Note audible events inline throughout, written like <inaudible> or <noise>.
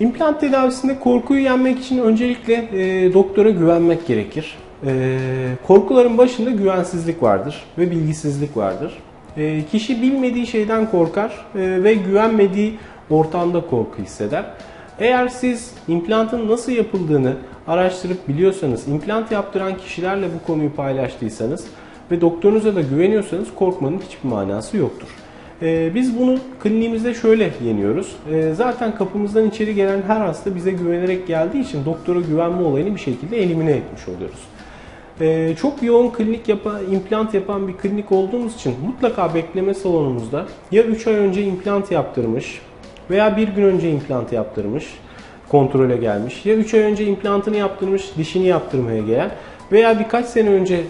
İmplant tedavisinde korkuyu yenmek için öncelikle e, doktora güvenmek gerekir. E, korkuların başında güvensizlik vardır ve bilgisizlik vardır. E, kişi bilmediği şeyden korkar e, ve güvenmediği ortamda korku hisseder. Eğer siz implantın nasıl yapıldığını araştırıp biliyorsanız, implant yaptıran kişilerle bu konuyu paylaştıysanız ve doktorunuza da güveniyorsanız korkmanın hiçbir manası yoktur. Ee, biz bunu kliniğimizde şöyle yeniyoruz. Ee, zaten kapımızdan içeri gelen her hasta bize güvenerek geldiği için doktora güvenme olayını bir şekilde elimine etmiş oluyoruz. Ee, çok yoğun klinik yapan, implant yapan bir klinik olduğumuz için mutlaka bekleme salonumuzda ya 3 ay önce implant yaptırmış veya bir gün önce implant yaptırmış, kontrole gelmiş ya 3 ay önce implantını yaptırmış, dişini yaptırmaya gelen veya birkaç sene önce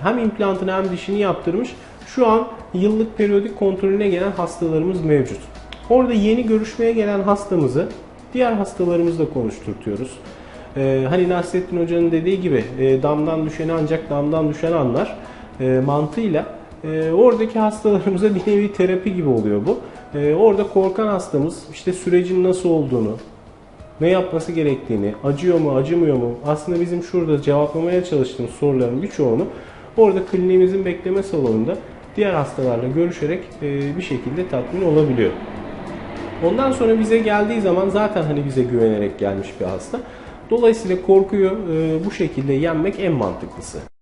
hem implantını hem dişini yaptırmış şu an yıllık periyodik kontrolüne gelen hastalarımız mevcut. Orada yeni görüşmeye gelen hastamızı diğer hastalarımızla konuşturtuyoruz. Ee, hani Nasrettin Hoca'nın dediği gibi e, damdan düşeni ancak damdan düşen anlar e, mantığıyla e, oradaki hastalarımıza <laughs> bir nevi terapi gibi oluyor bu. E, orada korkan hastamız işte sürecin nasıl olduğunu, ne yapması gerektiğini, acıyor mu, acımıyor mu? Aslında bizim şurada cevaplamaya çalıştığımız soruların birçoğunu orada kliniğimizin bekleme salonunda diğer hastalarla görüşerek e, bir şekilde tatmin olabiliyor. Ondan sonra bize geldiği zaman zaten hani bize güvenerek gelmiş bir hasta. Dolayısıyla korkuyu e, bu şekilde yenmek en mantıklısı.